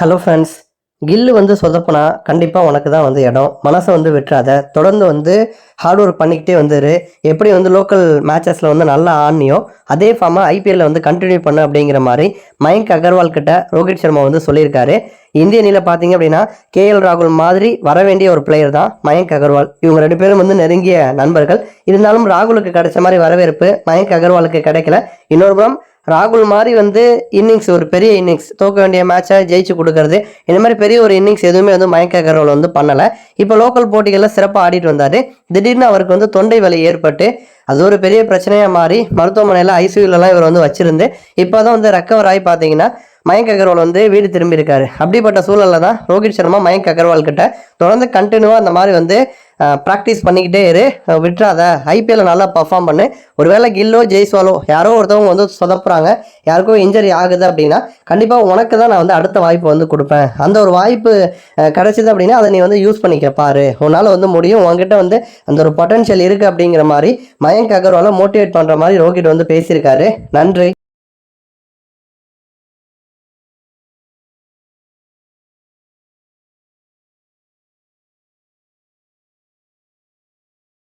Hello friends கில்லு வந்து சொதப்புனா கண்டிப்பாக உனக்கு தான் வந்து இடம். மனசை வந்து விட்டுறாத. தொடர்ந்து வந்து ஹார்ட் ஒர்க் பண்ணிக்கிட்டே வந்துரு. எப்படி வந்து லோக்கல் மேட்சஸில் வந்து நல்லா ஆடினியோ அதே ஃபார்மாக ஐபிஎல்ல வந்து கண்டினியூ பண்ணு அப்படிங்கிற மாதிரி மயங்க் அகர்வால் கிட்ட ரோஹித் சர்மா வந்து சொல்லியிருக்காரு. இந்திய அணியில் பார்த்தீங்க அப்படின்னா கேஎல் ராகுல் மாதிரி வர வேண்டிய ஒரு பிளேயர் தான் மயங்க் அகர்வால். இவங்க ரெண்டு பேரும் வந்து நெருங்கிய நண்பர்கள். இருந்தாலும் ராகுலுக்கு கிடைச்ச மாதிரி வரவேற்பு மயங்க் அகர்வாலுக்கு கிடைக்கல. இன்னொரு புறம் ராகுல் மாதிரி வந்து இன்னிங்ஸ் ஒரு பெரிய இன்னிங்ஸ் தோக்க வேண்டிய மேட்சை ஜெயிச்சு கொடுக்கறது. இந்த மாதிரி பெரிய ஒரு இன்னிங்ஸ் எதுவுமே வந்து மயக்க அகர்வால் வந்து பண்ணலை. இப்போ லோக்கல் போட்டிகளில் சிறப்பாக ஆடிட்டு வந்தார். திடீர்னு அவருக்கு வந்து தொண்டை வலி ஏற்பட்டு அது ஒரு பெரிய பிரச்சனையாக மாறி மருத்துவமனையில் ஐசியூலலாம் இவர் வந்து வச்சிருந்து இப்போ தான் வந்து ரெக்கவர் ஆகி பார்த்தீங்கன்னா மயங்க் அகர்வால் வந்து வீடு திரும்பியிருக்காரு. அப்படிப்பட்ட சூழலில் தான் ரோஹித் சர்மா மயங்க் அகர்வால் கிட்ட தொடர்ந்து கண்டினியூவாக அந்த மாதிரி வந்து ப்ராக்டிஸ் பண்ணிக்கிட்டே இரு. விட்டுறாத. ஐபிஎல்ல நல்லா பர்ஃபார்ம் பண்ணு. ஒருவேளை கில்லோ ஜெய்ஸ்வாலோ யாரோ ஒருத்தவங்க வந்து சொதப்புறாங்க. யாருக்கும் இன்ஜரி ஆகுது அப்படின்னா கண்டிப்பாக உனக்கு தான் நான் வந்து அடுத்த வாய்ப்பு வந்து கொடுப்பேன். அந்த ஒரு வாய்ப்பு கிடைச்சிது அப்படின்னா அதை நீ வந்து யூஸ் பண்ணிக்க பாரு. உன்னால் வந்து முடியும். உன்கிட்ட வந்து அந்த ஒரு பொட்டன்ஷியல் இருக்குது அப்படிங்கிற மாதிரி மயங்க் அகர்வாலை மோட்டிவேட் பண்ணுற மாதிரி ரோஹித் வந்து பேசியிருக்காரு. நன்றி.